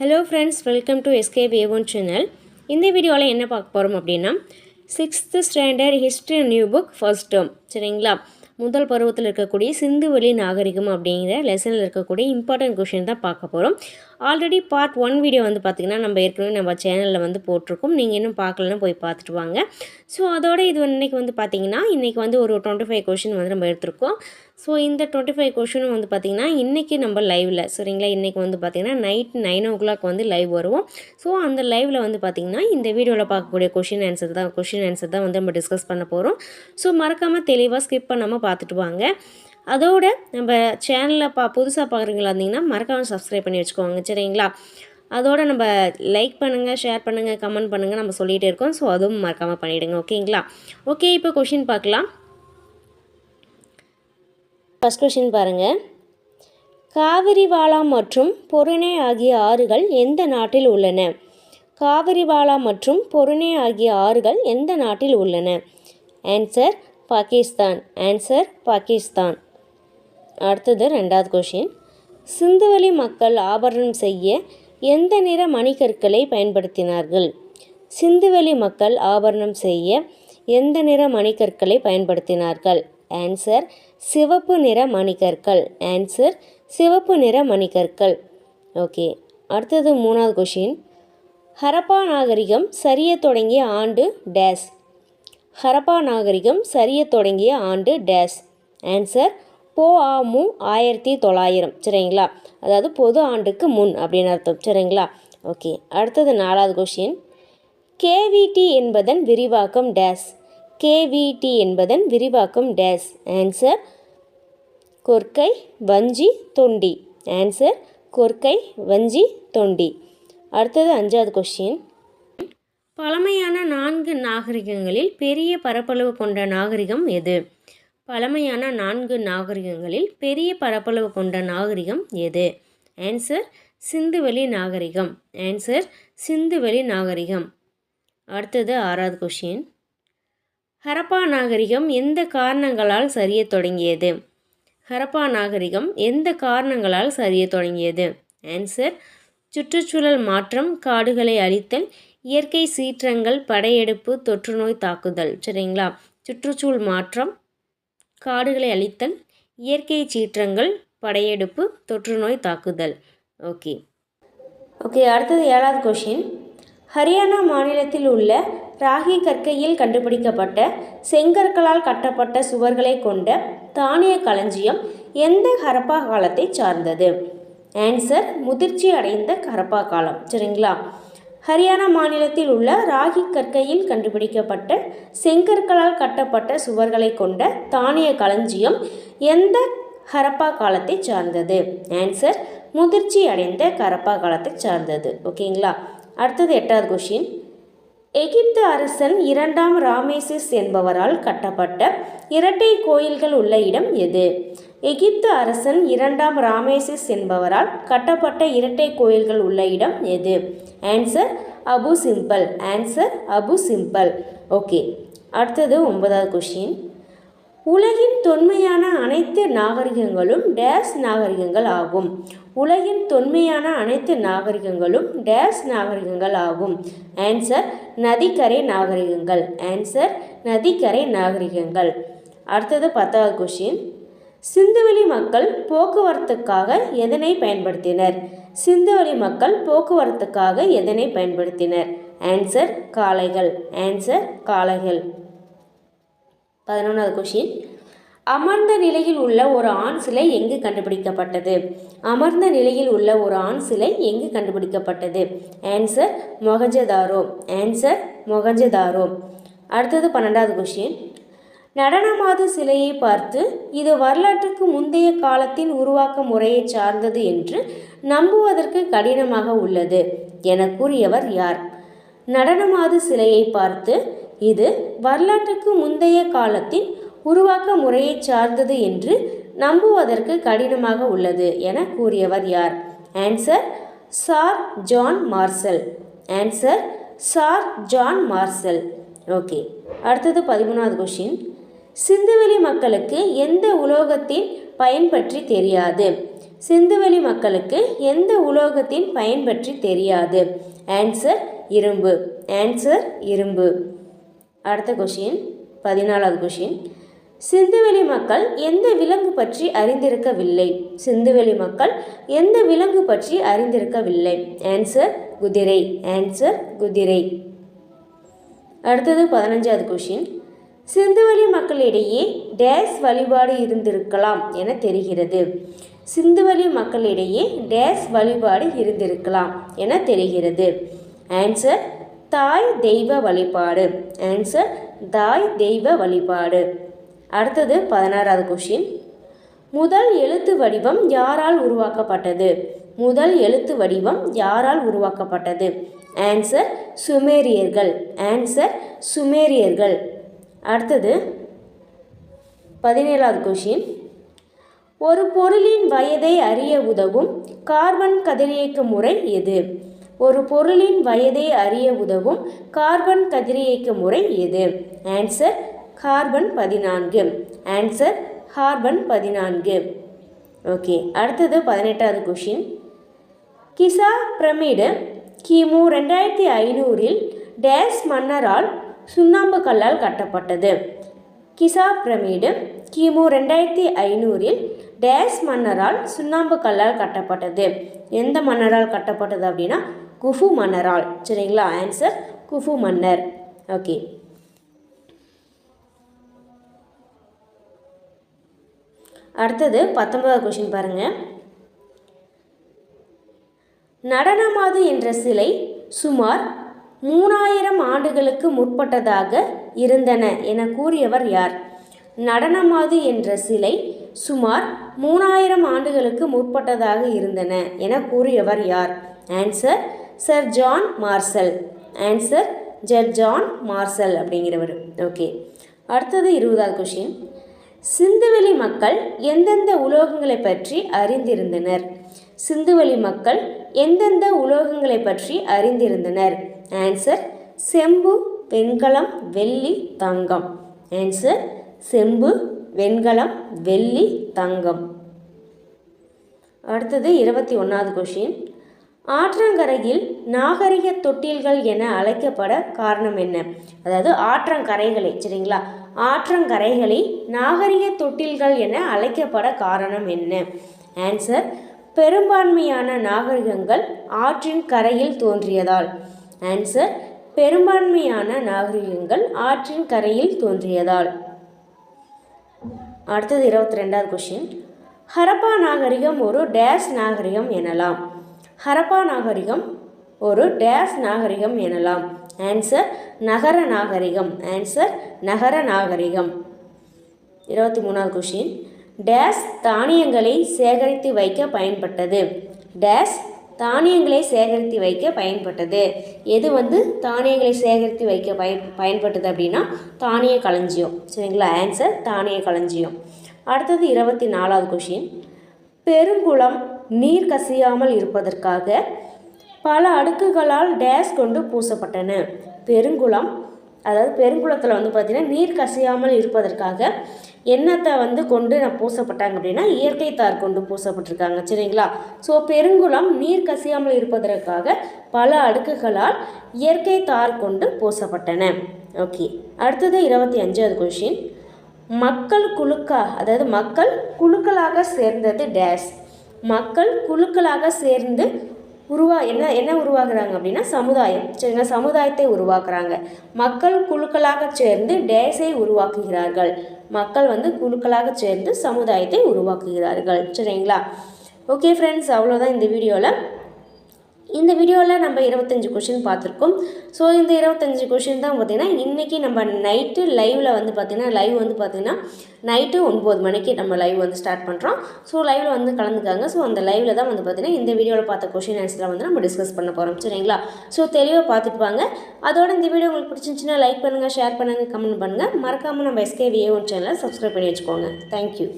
Hello friends welcome to SK Avon channel இந்த வீடியோவில் என்ன பார்க்க போகிறோம் அப்படின்னா sixth standard history new book first term சரிங்களா? முதல் பருவத்தில் இருக்கக்கூடிய சிந்து வழி நாகரிகம் அப்படிங்கிற லெசனில் இருக்கக்கூடிய இம்பார்ட்டன்ட் கொஷின் தான் பார்க்க போகிறோம் ஆல்ரெடி பார்ட் ஒன் வீடியோ வந்து பார்த்திங்கன்னா நம்ம ஏற்கனவே நம்ம சேனலில் வந்து போட்டிருக்கோம். நீங்கள் இன்னும் பார்க்கலன்னு போய் பார்த்துட்டு வாங்க. ஸோ அதோட இது இன்றைக்கி வந்து பார்த்திங்கன்னா இன்றைக்கி வந்து ஒரு டுவெண்ட்டி ஃபைவ் கொஷின் வந்து நம்ம எடுத்திருக்கோம். ஸோ இந்த டுவெண்ட்டி ஃபைவ் கொஷினும் வந்து பார்த்திங்கன்னா இன்றைக்கி நம்ம லைவில் சரிங்களா? இன்றைக்கி வந்து பார்த்திங்கன்னா நைட் நைன் ஓ கிளாக் வந்து லைவ் வருவோம். ஸோ அந்த லைவில் வந்து பார்த்திங்கன்னா இந்த வீடியோவில் பார்க்கக்கூடிய கொஷின் ஆன்சர் தான் கொஷின் ஆன்சர் தான் வந்து நம்ம டிஸ்கஸ் பண்ண போகிறோம் ஸோ மறக்காமல் தெளிவாக ஸ்கிப் பண்ணாமல் பார்த்துட்டு வாங்க. அதோட நம்ம சேனலில் பா புதுசாக பார்க்குறீங்களா இருந்தீங்கன்னா மறக்காமல் சப்ஸ்கிரைப் பண்ணி வச்சுக்கோங்க சரிங்களா? அதோட நம்ம லைக் பண்ணுங்கள் ஷேர் பண்ணுங்கள் கமெண்ட் பண்ணுங்கள் நம்ம சொல்லிகிட்டே இருக்கோம். ஸோ அதுவும் மறக்காமல் பண்ணிவிடுங்க ஓகேங்களா ஓகே இப்போ கொஷின் பார்க்கலாம். ஃபஸ்ட் கொஷின் பாருங்கள் காவிரிவாலா மற்றும் பொருணை ஆகிய ஆறுகள் எந்த நாட்டில் உள்ளன? காவிரிவாலா மற்றும் பொருணை ஆகிய ஆறுகள் எந்த நாட்டில் உள்ளன? ஆன்சர் பாகிஸ்தான் ஆன்சர் பாகிஸ்தான் அடுத்தது ரெண்டாவது கொஷின் சிந்துவெளி மக்கள் ஆபரணம் செய்ய எந்த நிற மணிக்கற்களை பயன்படுத்தினார்கள்? சிந்துவெளி மக்கள் ஆபரணம் செய்ய எந்த நிற மணிக்கற்களை பயன்படுத்தினார்கள்? ஆன்சர் சிவப்பு நிற மணிக்கற்கள். ஆன்சர் சிவப்பு நிற மணிக்கற்கள். ஓகே அடுத்தது மூணாவது கொஷின் ஹரப்பா நாகரிகம் சரிய தொடங்கிய ஆண்டு டேஸ் ஹரப்பா நாகரிகம் சரிய தொடங்கிய ஆண்டு டேஸ் ஆன்சர் போ ஆ மு ஆயிரத்தி தொள்ளாயிரம். சரிங்களா? அதாவது பொது ஆண்டுக்கு முன் அப்படின்னு அர்த்தம். சரிங்களா? ஓகே. அடுத்தது நாலாவது கொஷின் கேவிடி என்பதன் விரிவாக்கம் டேஸ் கேவிடி என்பதன் விரிவாக்கம் டேஸ் ஆன்சர் கொர்க்கை வஞ்சி தொண்டி. ஆன்சர் கொர்க்கை வஞ்சி தொண்டி. அடுத்தது அஞ்சாவது கொஷின் பழமையான நான்கு நாகரிகங்களில் பெரிய பரப்பளவு கொண்ட நாகரிகம் எது? பழமையான நான்கு நாகரிகங்களில் பெரிய பரப்பளவு கொண்ட நாகரிகம் எது? ஆன்சர் சிந்துவெளி நாகரிகம். ஆன்சர் சிந்துவெளி நாகரிகம். அடுத்தது ஆறாவது கொஷின் ஹரப்பா நாகரிகம் எந்த காரணங்களால் சரிய தொடங்கியது? ஹரப்பா நாகரிகம் எந்த காரணங்களால் சரிய தொடங்கியது? ஆன்சர் சுற்றுச்சூழல் மாற்றம் காடுகளை அழித்தல் இயற்கை சீற்றங்கள் படையெடுப்பு தொற்றுநோய் தாக்குதல். சரிங்களா? சுற்றுச்சூழல் மாற்றம் காடுகளை அழித்தல் இயற்கை சீற்றங்கள் படையெடுப்பு தொற்றுநோய் தாக்குதல். ஓகே. ஓகே அடுத்தது ஏழாவது கொஷின் ஹரியானா மாநிலத்தில் உள்ள ராகி கற்கையில் கண்டுபிடிக்கப்பட்ட செங்கற்களால் கட்டப்பட்ட சுவர்களை கொண்ட தானிய களஞ்சியம் எந்த ஹரப்பா காலத்தை சார்ந்தது? ஆன்சர் முதிர்ச்சி அடைந்த ஹரப்பா காலம் சரிங்களா? ஹரியானா மாநிலத்தில் உள்ள ராகி கற்கையில் கண்டுபிடிக்கப்பட்ட செங்கற்களால் கட்டப்பட்ட சுவர்களை கொண்ட தானிய களஞ்சியம் எந்த ஹரப்பா காலத்தை சார்ந்தது? ஆன்சர் முதிர்ச்சி அடைந்த கரப்பா காலத்தை சார்ந்தது. ஓகேங்களா அடுத்தது எட்டாவது கொஷின் எகிப்து அரசன் இரண்டாம் ராமேசிஸ் என்பவரால் கட்டப்பட்ட இரட்டை கோயில்கள் உள்ள இடம் எது? எகிப்து அரசன் இரண்டாம் ராமேசிஸ் என்பவரால் கட்டப்பட்ட இரட்டை கோயில்கள் உள்ள இடம் எது? Answer Abu Simbel answer Abu Simbel okay அடுத்தது ஒன்பதாவது கொஷின் உலகின் தொன்மையான அனைத்து நாகரிகங்களும் டேஸ் நாகரிகங்கள் ஆகும். உலகின் தொன்மையான அனைத்து நாகரிகங்களும் டேஸ் நாகரிகங்கள் ஆகும். ஆன்சர் நதிக்கரை நாகரிகங்கள். ஆன்சர் நதிக்கரை நாகரிகங்கள். அடுத்தது பத்தாவது கொஷின் சிந்துவெளி மக்கள் போக்குவரத்துக்காக எதனை பயன்படுத்தினர்? சிந்துவெளி மக்கள் போக்குவரத்துக்காக எதனை பயன்படுத்தினர்? ஆன்சர் காளைகள். ஆன்சர் காளைகள். பதினொன்றாவது கொஷின் அமர்ந்த நிலையில் உள்ள ஒரு ஆண் சிலை எங்கு கண்டுபிடிக்கப்பட்டது? அமர்ந்த நிலையில் உள்ள ஒரு ஆண் சிலை எங்கு கண்டுபிடிக்கப்பட்டது? ஆன்சர் மொகஜதாரோ ஆன்சர் மொகஜதாரோ அடுத்தது பன்னெண்டாவது கொஷின் நடனமாது சிலையை பார்த்து இது வரலாற்றுக்கு முந்தைய காலத்தின் உருவாக்க முறையை சார்ந்தது என்று நம்புவதற்கு கடினமாக உள்ளது என கூறியவர் யார்? நடனமாது சிலையை பார்த்து இது வரலாற்றுக்கு முந்தைய காலத்தின் உருவாக்க முறையை சார்ந்தது என்று நம்புவதற்கு கடினமாக உள்ளது என கூறியவர் யார்? Answer sir John Marshall answer sir John Marshall okay அடுத்தது பதிமூணாவது கொஷின் சிந்துவெளி மக்களுக்கு எந்த உலோகத்தின் பயன் பற்றி தெரியாது? சிந்துவெளி மக்களுக்கு எந்த உலோகத்தின் பயன் பற்றி தெரியாது? ஆன்சர் இரும்பு. ஆன்சர் இரும்பு. அடுத்த கொஷின் பதினாலாவது கொஷின் சிந்துவெளி மக்கள் எந்த விலங்கு பற்றி அறிந்திருக்கவில்லை. சிந்துவெளி மக்கள் எந்த விலங்கு பற்றி அறிந்திருக்கவில்லை. ஆன்சர் குதிரை. ஆன்சர் குதிரை. அடுத்தது பதினஞ்சாவது கொஷின் சிந்துவெளி மக்களிடையே டேஸ் வழிபாடு இருந்திருக்கலாம் என தெரிகிறது. சிந்துவெளி மக்களிடையே டேஸ் வழிபாடு இருந்திருக்கலாம் என தெரிகிறது. ஆன்சர் தாய் தெய்வ வழிபாடு. ஆன்சர் தாய் தெய்வ வழிபாடு. அடுத்தது பதினாறாவது கொஷின் முதல் எழுத்து வடிவம் யாரால் உருவாக்கப்பட்டது? முதல் எழுத்து வடிவம் யாரால் உருவாக்கப்பட்டது? ஆன்சர் சுமேரியர்கள். ஆன்சர் சுமேரியர்கள். அடுத்தது பதினேழாவது கொஷின் ஒரு பொருளின் வயதை அறிய உதவும் கார்பன் கதிரியக்க முறை எது? ஒரு பொருளின் வயதை அறிய உதவும் கார்பன் கதிரியக்க முறை எது? ஆன்சர் கார்பன் பதினான்கு. ஆன்சர் கார்பன் பதினான்கு. ஓகே அடுத்தது பதினெட்டாவது கொஷின் கிசா பிரமிடு கிமு ரெண்டாயிரத்தி ஐநூறில் டேஸ் மன்னரால் சுண்ணாம்பு கல்லால் கட்டப்பட்டது. கிசா பிரமிடு கிமு ரெண்டாயிரத்தி ஐநூறில் டேஸ் மன்னரால் சுண்ணாம்பு கல்லால் கட்டப்பட்டது. எந்த மன்னரால் கட்டப்பட்டது அப்படின்னா குஃபு மன்னரால். சரிங்களா? ஆன்சர் குஃபு மன்னர். ஓகே அடுத்தது பத்தொன்பதாவது கொஷின் பாருங்கள் நடனமாது என்ற சிலை சுமார் மூணாயிரம் ஆண்டுகளுக்கு முற்பட்டதாக இருந்தன என கூறியவர் யார்? நடனமாது என்ற சிலை சுமார் மூணாயிரம் ஆண்டுகளுக்கு முற்பட்டதாக இருந்தன என கூறியவர் யார்? Answer sir John Marshall answer sir John Marshall அப்படிங்கிறவர். ஓகே அடுத்தது இருபதாவது கொஷின் சிந்துவெளி மக்கள் எந்தெந்த உலோகங்களை பற்றி அறிந்திருந்தனர்? சிந்துவெளி மக்கள் எந்தெந்த உலோகங்களை பற்றி அறிந்திருந்தனர்? ஆன்சர் செம்பு வெண்கலம் வெள்ளி தங்கம். ஆன்சர் செம்பு வெண்கலம் வெள்ளி தங்கம். அடுத்தது இருபத்தி ஒன்றாவது கொஷின் ஆற்றங்கரையில் நாகரிக தொட்டில்கள் என அழைக்கப்பட காரணம் என்ன? அதாவது ஆற்றங்கரைகளை சரிங்களா? ஆற்றங்கரைகளை நாகரிக தொட்டில்கள் என அழைக்கப்பட காரணம் என்ன? ஆன்சர் பெரும்பான்மையான நாகரிகங்கள் ஆற்றின் கரையில் தோன்றியதால். ஆன்சர் பெரும்பான்மையான நாகரிகங்கள் ஆற்றின் கரையில் தோன்றியதால். அடுத்தது இருபத்தி ரெண்டாவது கொஷின் ஹரப்பா நாகரிகம் ஒரு டேஸ் நாகரிகம் எனலாம். ஹரப்பா நாகரிகம் ஒரு டேஸ் நாகரிகம் எனலாம். ஆன்சர் நகர நாகரிகம். ஆன்சர் நகர நாகரிகம். இருபத்தி மூணாவது கொஷின் டேஸ் தானியங்களை சேகரித்து வைக்க பயன்பட்டது. டேஸ் தானியங்களை சேகரித்து வைக்க பயன்பட்டது. எது வந்து தானியங்களை சேகரித்து வைக்க பய பயன்பட்டது அப்படின்னா தானிய களஞ்சியம். சரிங்களா? ஆன்சர் தானிய களஞ்சியம். அடுத்தது இருபத்தி நாலாவது கொஷின் பெருங்குளம் நீர் கசியாமல் இருப்பதற்காக பல அடுக்குகளால் டேஸ் கொண்டு பூசப்பட்டன. பெருங்குளம் அதாவது பெருங்குளத்தில் வந்து பார்த்திங்கன்னா நீர் கசியாமல் இருப்பதற்காக எண்ணத்தை வந்து கொண்டு நான் பூசப்பட்டாங்க அப்படின்னா இயற்கை தார் கொண்டு பூசப்பட்டிருக்காங்க சரிங்களா? ஸோ பெருங்குளம் நீர் கசியாமல் இருப்பதற்காக பல அடுக்குகளால் இயற்கை தார் கொண்டு பூசப்பட்டன. ஓகே அடுத்தது இருபத்தி அஞ்சாவது கொஷின் மக்கள் குழுக்கா அதாவது மக்கள் குழுக்களாக சேர்ந்தது டேஸ். மக்கள் குழுக்களாக சேர்ந்து உருவா என்ன என்ன உருவாக்குறாங்க அப்படின்னா சமுதாயம். சரிங்களா? சமுதாயத்தை உருவாக்குறாங்க. மக்கள் குழுக்களாக சேர்ந்து டேஸை உருவாக்குகிறார்கள். மக்கள் வந்து குழுக்களாக சேர்ந்து சமுதாயத்தை உருவாக்குகிறார்கள். சரிங்களா? ஓகே ஃப்ரெண்ட்ஸ் அவ்வளோதான் இந்த வீடியோவில் இந்த வீடியோவில் நம்ம இருபத்தஞ்சி கொஷின் பார்த்துருக்கோம். ஸோ இந்த இருபத்தஞ்சி கொஷின் தான் பார்த்திங்கன்னா இன்றைக்கி நம்ம நைட்டு லைவில் வந்து பார்த்திங்கன்னா லைவ் வந்து பார்த்திங்கன்னா நைட்டு ஒன்பது மணிக்கு நம்ம லைவ் வந்து ஸ்டார்ட் பண்ணுறோம் ஸோ லைவில் வந்து கலந்துக்காங்க. ஸோ அந்த லைவில் தான் வந்து பார்த்திங்கன்னா இந்த வீடியோவில் பார்த்த கொஷின் ஆன்சரில் வந்து நம்ம டிஸ்கஸ் பண்ண போகிறோம் சரிங்களா? ஸோ தெளிவாக பார்த்துப்பாங்க அதோட இந்த வீடியோ உங்களுக்கு பிடிச்சிருந்துச்சுன்னா லைக் பண்ணுங்கள் ஷேர் பண்ணுங்கள் கமெண்ட் பண்ணுங்கள் மறக்காமல் நம்ம எஸ்கேவிஏ ஒன் சேனலை சப்ஸ்கிரைப் பண்ணி வச்சுக்கோங்க. தேங்க்யூ